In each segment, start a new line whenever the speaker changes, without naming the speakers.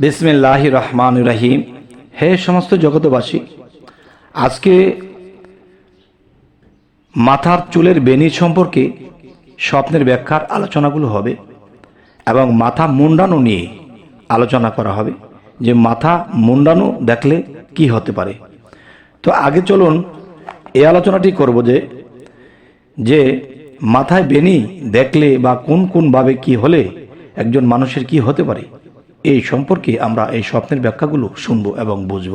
বিসমিল্লাহ রহমান রাহিম। হে সমস্ত জগতবাসী আজকে মাথার চুলের বেনি সম্পর্কে স্বপ্নের ব্যাখ্যার আলোচনাগুলো হবে এবং মাথা মুন্ডানো নিয়ে আলোচনা করা হবে যে মাথা মুন্ডানো দেখলে কি হতে পারে। তো আগে চলুন এই আলোচনাটি করব যে যে মাথায় বেনি দেখলে বা কোন কোনভাবে কি হলে একজন মানুষের কি হতে পারে এই সম্পর্কে আমরা এই স্বপ্নের ব্যাখ্যাগুলো শুনব এবং বুঝব।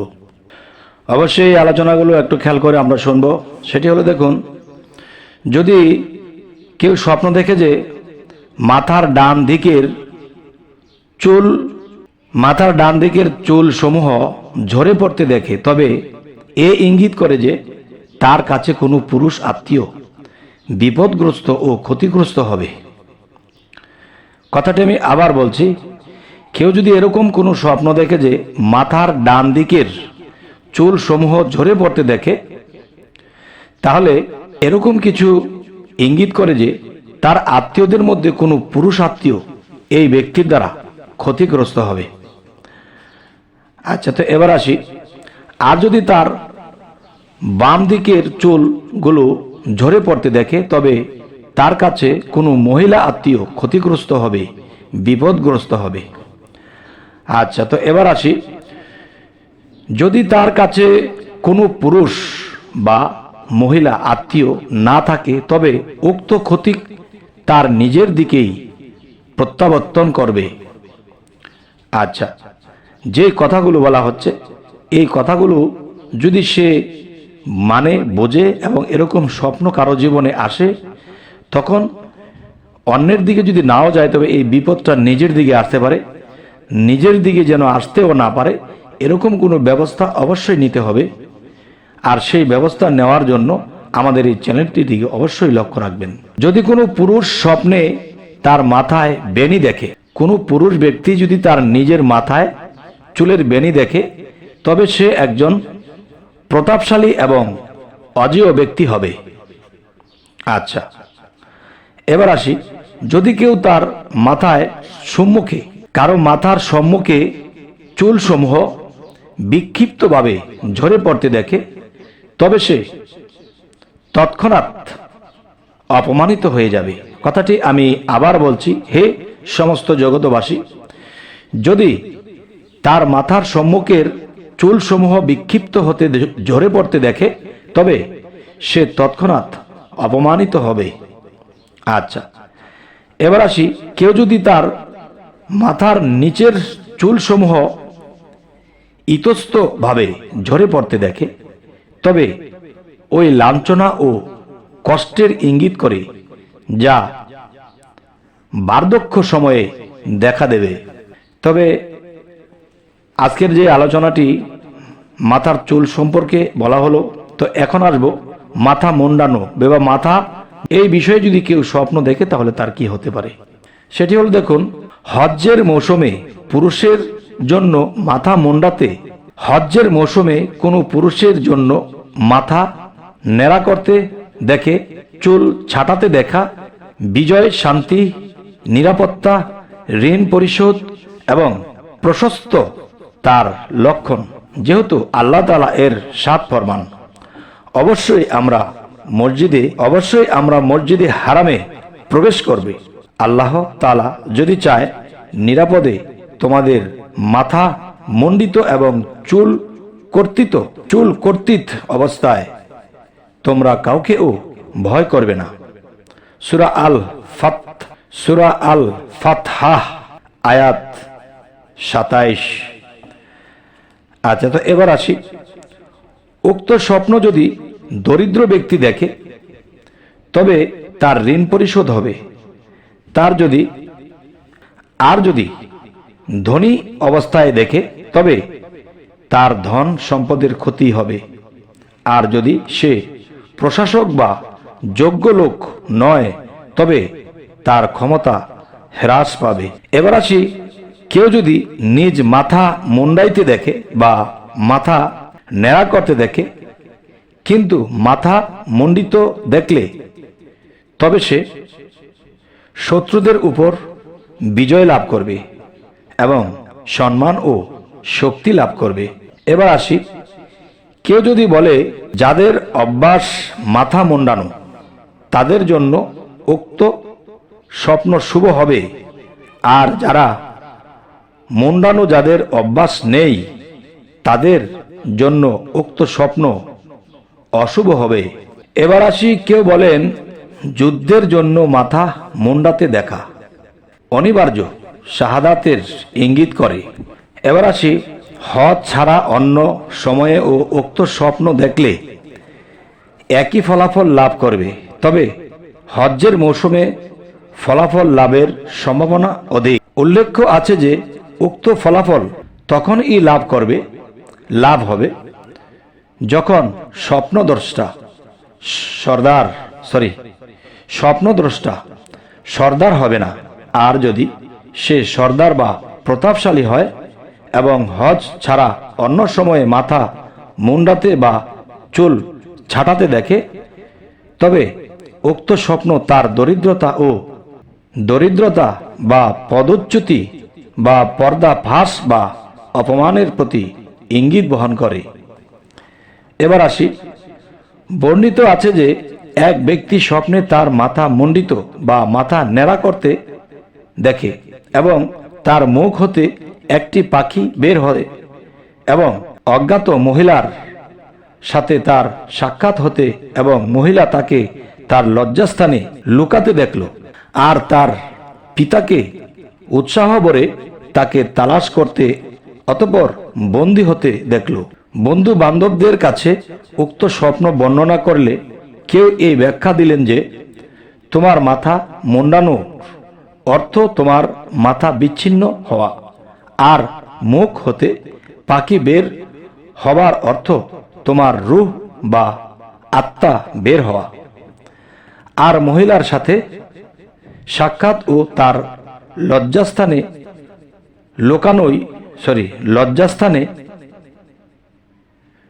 অবশ্যই এই আলোচনাগুলো একটু খেয়াল করে আমরা শুনব। সেটি হলো দেখুন, যদি কেউ স্বপ্ন দেখে যে মাথার ডান দিকের চুল, মাথার ডান দিকের চুল সমূহ ঝরে পড়তে দেখে, তবে এ ইঙ্গিত করে যে তার কাছে কোনো পুরুষ আত্মীয় বিপদগ্রস্ত ও ক্ষতিগ্রস্ত হবে। কথাটি আমি আবার বলছি কেউ যদি এরকম কোনো স্বপ্ন দেখে যে মাথার ডান দিকের চুল সমূহ ঝরে পড়তে দেখে, তাহলে এরকম কিছু ইঙ্গিত করে যে তার আত্মীয়দের মধ্যে কোনো পুরুষ আত্মীয় এই ব্যক্তির দ্বারা ক্ষতিগ্রস্ত হবে। আচ্ছা তো এবার আসি। আর যদি তার বাম দিকের চুলগুলো ঝরে পড়তে দেখে, তবে তার কাছে কোনো মহিলা আত্মীয় ক্ষতিগ্রস্ত হবে, বিপদগ্রস্ত হবে। আচ্ছা তো এবার আসি। যদি তার কাছে কোনো পুরুষ বা মহিলা আত্মীয় না থাকে, তবে উক্ত ক্ষতি তার নিজের দিকেই প্রত্যাবর্তন করবে। আচ্ছা যে কথাগুলো বলা হচ্ছে, এই কথাগুলো যদি সে মানে বোঝে এবং এরকম স্বপ্ন কারও জীবনে আসে, তখন অন্যের দিকে যদি নাও যায়, তবে এই বিপদটা নিজের দিকে আসতে পারে। নিজের দিকে যেন আসতেও না পারে, এরকম কোনো ব্যবস্থা অবশ্যই নিতে হবে। আর সেই ব্যবস্থা নেওয়ার জন্য আমাদের এই চ্যানেলটি দিকে অবশ্যই লক্ষ্য রাখবেন। যদি কোনো পুরুষ স্বপ্নে তার মাথায় বেনি দেখে, কোনো পুরুষ ব্যক্তি যদি তার নিজের মাথায় চুলের বেনি দেখে, তবে সে একজন প্রতাপশালী এবং অজেয় ব্যক্তি হবে। আচ্ছা এবার আসি, যদি কেউ তার মাথায় সম্মুখে কারও মাথার সম্মুখে চুলসমূহ বিক্ষিপ্তভাবে ঝরে পড়তে দেখে, তবে সে তৎক্ষণাৎ অপমানিত হয়ে যাবে। কথাটি আমি আবার বলছি, হে সমস্ত জগতবাসী যদি তার মাথার সম্মুখের চুলসমূহ বিক্ষিপ্ত হতে ঝরে পড়তে দেখে, তবে সে তৎক্ষণাৎ অপমানিত হবে। আচ্ছা এবার আসি, কেউ যদি তার মাথার নিচের চুলসমূহ ইতস্তভাবে ঝরে পড়তে দেখে। তবে ওই লাঞ্ছনা ও কষ্টের ইঙ্গিত করে যা বার্ধক্য সময়ে দেখা দেবে। তবে আজকের যে আলোচনাটি মাথার চুল সম্পর্কে বলা হলো, তো এখন আসব মাথা মুন্ডানো। বা মাথা, এই বিষয়ে যদি কেউ স্বপ্ন দেখে তাহলে তার কি হতে পারে? সেটি হলো দেখুন, হজ্জের মৌসুমে পুরুষের জন্য মাথা মুন্ডাতে, হজ্জের মৌসুমে কোনো পুরুষের জন্য মাথা নেড়া করতে দেখে, চুল ছাটাতে দেখা, বিজয়, শান্তি, নিরাপত্তা, ঋণ পরিশোধ এবং প্রশস্ত তার লক্ষণ, যেহেতু আল্লাহ তালা এর সাত ফরমান। অবশ্যই আমরা মসজিদে, অবশ্যই আমরা মসজিদে হারামে প্রবেশ করবে। আল্লাহ তালা যদি চায়, নিরাপদে তোমাদের মাথা মণ্ডিত এবং চুল কর্তিত চুল কর্তিত অবস্থায় তোমরা কাউকেও ভয় করবে না। সুরা আল ফাত সুরা আল ফাতহাহ আয়াত সাতাইশ। আচ্ছা তো এবার আসি। উক্ত স্বপ্ন যদি দরিদ্র ব্যক্তি দেখে, তবে তার ঋণ পরিশোধ হবে। তার যদি, আর যদি ধনী অবস্থায় দেখে, তবে তার ধন সম্পদের ক্ষতি হবে। আর যদি সে প্রশাসক বা যোগ্য লোক নয়, তবে তার ক্ষমতা হ্রাস পাবে। এবার আসি, কেউ যদি নিজ মাথা মুন্ডাইতে দেখে বা মাথা নেড়া করতে দেখে, কিন্তু মাথা মণ্ডিত দেখলে, তবে সে শত্রুদের উপর বিজয় লাভ করবে এবং সম্মান ও শক্তি লাভ করবে। এবার আসি, কেউ যদি বলে, যাদের অভ্যাস মাথা মুন্ডানো, তাদের জন্য উক্ত স্বপ্ন শুভ হবে। আর যারা মুন্ডানো যাদের অভ্যাস নেই, তাদের জন্য উক্ত স্বপ্ন অশুভ হবে। এবার আসি, কেউ বলেন যুদ্ধের জন্য মাথা মুন্ডাতে দেখা। অনিবার্য শাহাদাতের ইঙ্গিত করে। এবার আসি হজ ছাড়া অন্য সময়ে ও উক্ত স্বপ্ন দেখলে একই ফলাফল লাভ করবে। তবে হজ্জের মৌসুমে ফলাফল লাভের সম্ভাবনা অধিক। উল্লেখ্য আছে যে উক্ত ফলাফল তখনই লাভ করবে, লাভ হবে যখন স্বপ্নদ্রষ্টা সর্দার, সরি স্বপ্নদ্রষ্টা, সর্দার হবে না। আর যদি সে সর্দার বা প্রতাপশালী হয় এবং হজ ছাড়া অন্য সময়ে মাথা মুন্ডাতে বা চুল ছাটাতে দেখে, তবে উক্ত স্বপ্ন তার দরিদ্রতা ও দরিদ্রতা বা পদচ্যুতি বা পর্দা ফাঁস বা অপমানের প্রতি ইঙ্গিত বহন করে। এবার আসি, বর্ণিত আছে যে এক ব্যক্তি স্বপ্নে তার মাথা মণ্ডিত বা মাথা ন্যাড়া করতে দেখে এবং তার মুখ হতে একটি পাখি বের হয় এবং অজ্ঞাত মহিলার সাথে তার সাক্ষাৎ হতে এবং মহিলা তাকে তার লজ্জাস্থানে লুকাতে দেখল আর তার পিতাকে উৎসাহ ভরে তাকে তালাশ করতে অতপর বন্দী হতে দেখল। বন্ধু বান্ধবদের কাছে উক্ত স্বপ্ন বর্ণনা করলে কেউ এই ব্যাখ্যা দিলেন যে তোমার মাথা মুন্ডানো অর্থ তোমার মাথা বিচ্ছিন্ন হওয়া আর মুখ হতে পাখি বের হবার অর্থ তোমার রূহ বা আত্মা বের হওয়া। আর মহিলার সাথে সাক্ষাৎ ও তার লজ্জাস্থানে লোকানোই সরি লজ্জাস্থানে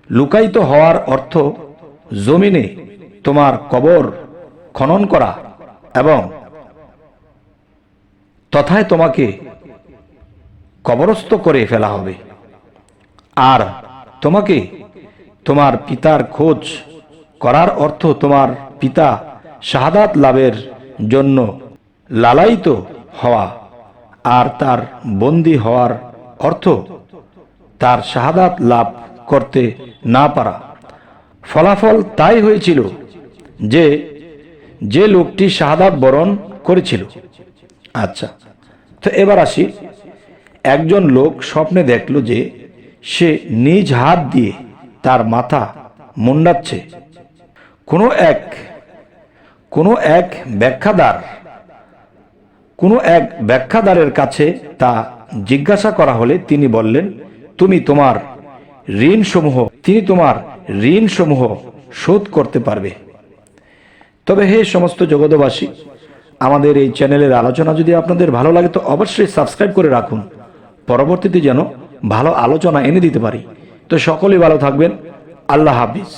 লুকায়িত হওয়ার অর্থ জমিনে তোমার কবর খনন করা এবং তথায় তোমাকে কবরস্থ করে ফেলা হবে। আর তোমাকে তোমার পিতার খোঁজ করার অর্থ তোমার পিতা শাহাদাত লাভের জন্য লালায়িত হওয়া আর তার বন্দী হওয়ার অর্থ তার শাহাদাত লাভ করতে না পারা। ফলাফল তাই হয়েছিল যে যে লোকটি শাহাদাত বরণ করেছিল। আচ্ছা তো এবার আসি। একজন লোক স্বপ্নে দেখল যে সে নিজ হাত দিয়ে তার মাথা মুন্ডাচ্ছে। কোনো এক কোনো এক ব্যাখ্যাদার, কোনো এক ব্যাখ্যাদারের কাছে তা জিজ্ঞাসা করা হলে তিনি বললেন, তুমি তোমার ঋণ সমূহ তিনি তোমার ঋণ সমূহ শোধ করতে পারবে। তবে হে সমস্ত জগতবাসী আমাদের এই চ্যানেলের আলোচনা যদি আপনাদের ভালো লাগে তো অবশ্যই সাবস্ক্রাইব করে রাখুন। পরবর্তীতে যেন ভালো আলোচনা এনে দিতে পারি। তো সকলেই ভালো থাকবেন। আল্লাহ হাফিজ।